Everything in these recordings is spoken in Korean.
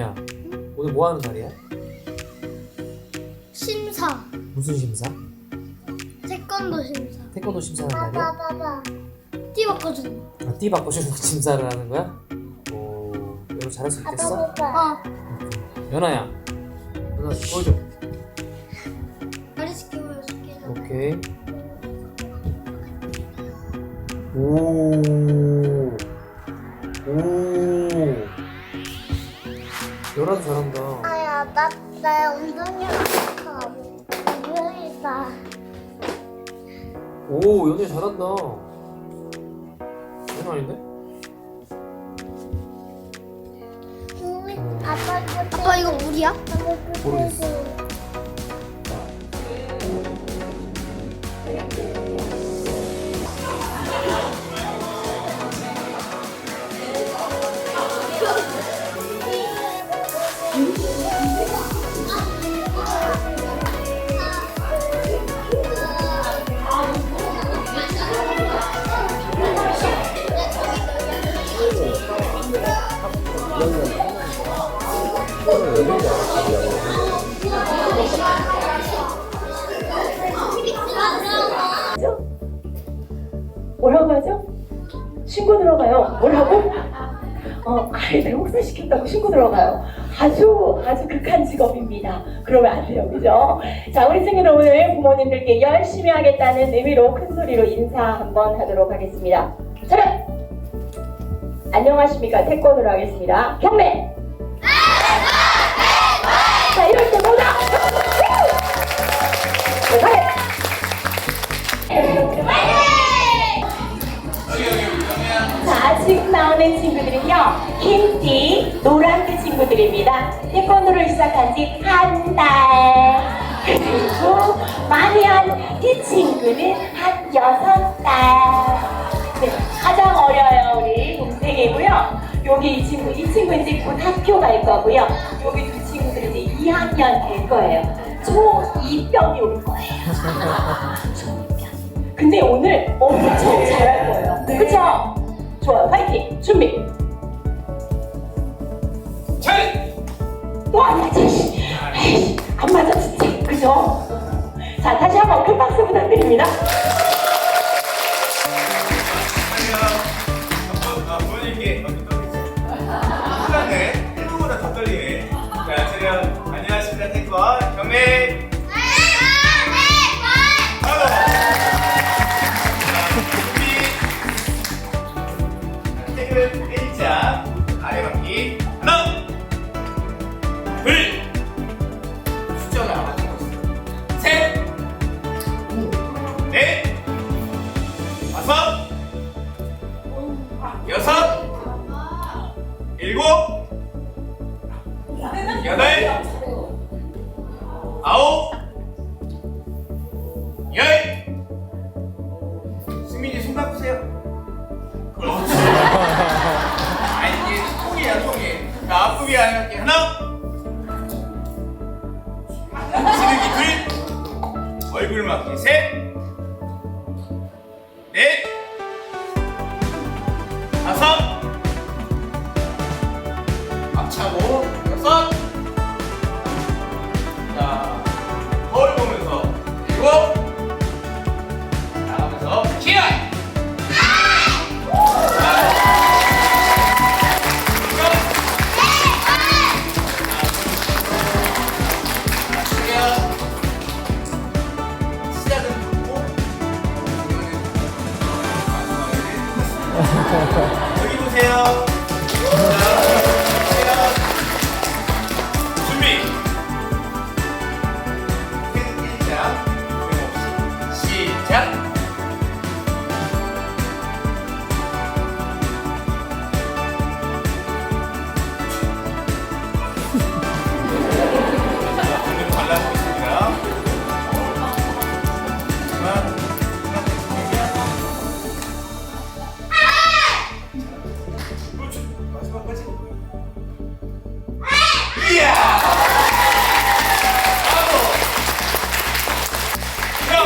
연우야 오늘 뭐 하는 날이야? 심사. 무슨 심사? 태권도 심사. 태권도 심사하는 날이야? 봐봐. 띠 바꿔주는 거. 아, 띠 바꿔주는 심사를 하는 거야? 오 연우 잘할 수 있겠어? 어. 연아야 연아 보여줘 다리 시켜 보여줄게. 오케이 오. 연아도 잘한다. 아야, 나, 나 엉덩이가 보이다. 오, 연애 잘한다. 연애 아닌데? 아빠 이거 아빠 이거 물이야? 모르겠어. 뭐라고 하죠? 신고 들어가요. 뭐라고? 어, 아이들 혹사시켰다고 신고 들어가요. 아주, 아주 극한 직업입니다. 그러면 안 돼요. 그죠? 자, 우리 친구들 오늘 부모님들께 열심히 하겠다는 의미로 큰 소리로 인사 한번 하도록 하겠습니다. 차렷! 안녕하십니까. 태권으로 하겠습니다. 경례! 자, 이럴 때 모자! 네, 지금 나오는 친구들은요, 흰띠, 노란띠 친구들입니다. 태권도를 시작한 지 한 달. 그리고 많이 한이 친구는 한 여섯 달. 네, 가장 어려요, 우리 동생이고요. 여기 이 친구, 이 친구 이제 곧 학교 갈 거고요. 여기 두 친구들은 이제 2학년 될 거예요. 초2병이 올 거예요. 초2병. 근데 오늘 엄청 잘할 거예요. 그쵸? 좋아요. 파이팅! 준비! 와, 나 자식! 에이, 안 맞아, 진짜. 그죠? 자, 다시 한번 큰 박수 부탁드립니다. 바꾸세요. 그렇지. 아니 이게 통이야 통이. 자 앞부비 안할게 하나. 지르기 둘. 얼굴 막기 셋. 넷. 다섯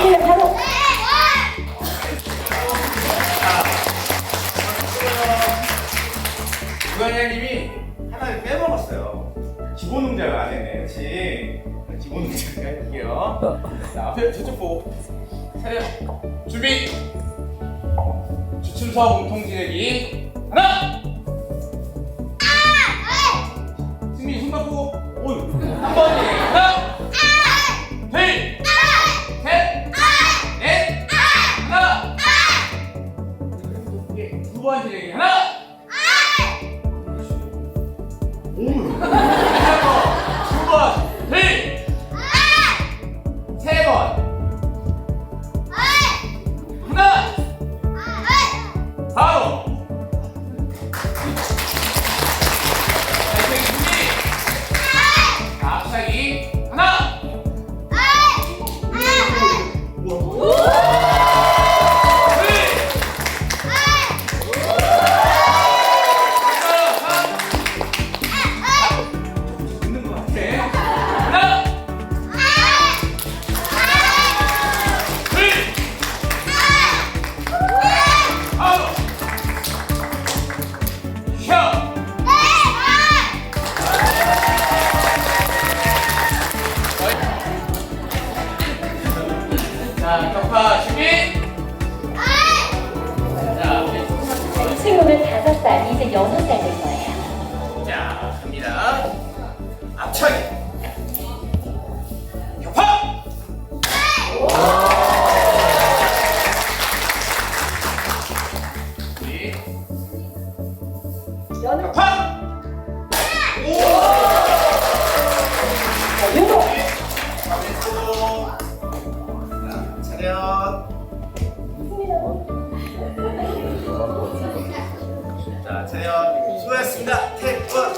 네, 바로 주관장님이 하나를 빼먹었어요. 기본 동작을 안 했네. 그렇지. 기본 동작 할게요. 자, 앞에 저쪽 보고. 차렷. 준비. 주춤서 몸통 지내기. 하나. 승민 손 받고. 어이. 한 번. 하 예, 두번 지내기. 하나. 자, 격파 준비. 자, 이 친구는 다섯 살, 이제 여섯 살될 거예요. 자, 갑니다. 앞차기. 자, 차렷. 수고하셨습니다. 태권.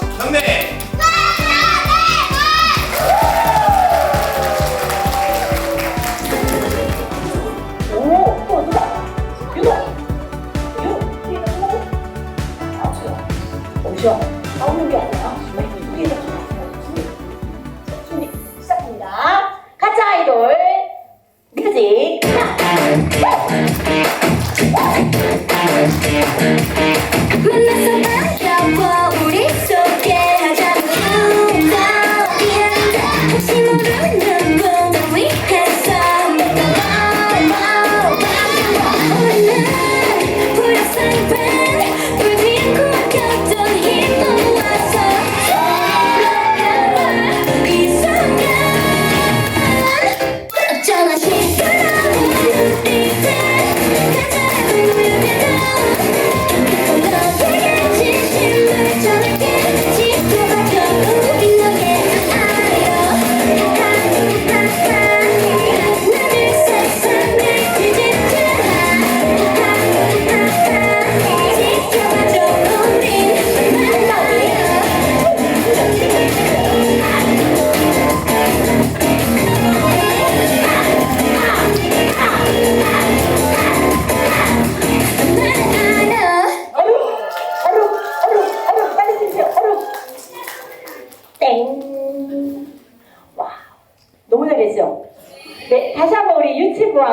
오셔. 나오는 게 아니라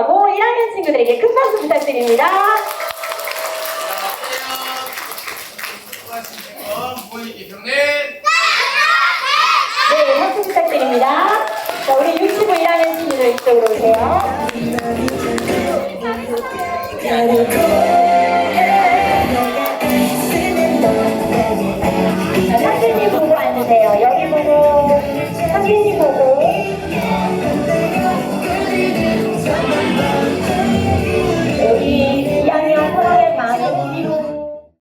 유치부하고 1학년 친구들에게 큰 박수 부탁드립니다. 네, 박수 부탁드립니다. 자, 우리 유치부 1학년 친구들 이쪽으로 오세요.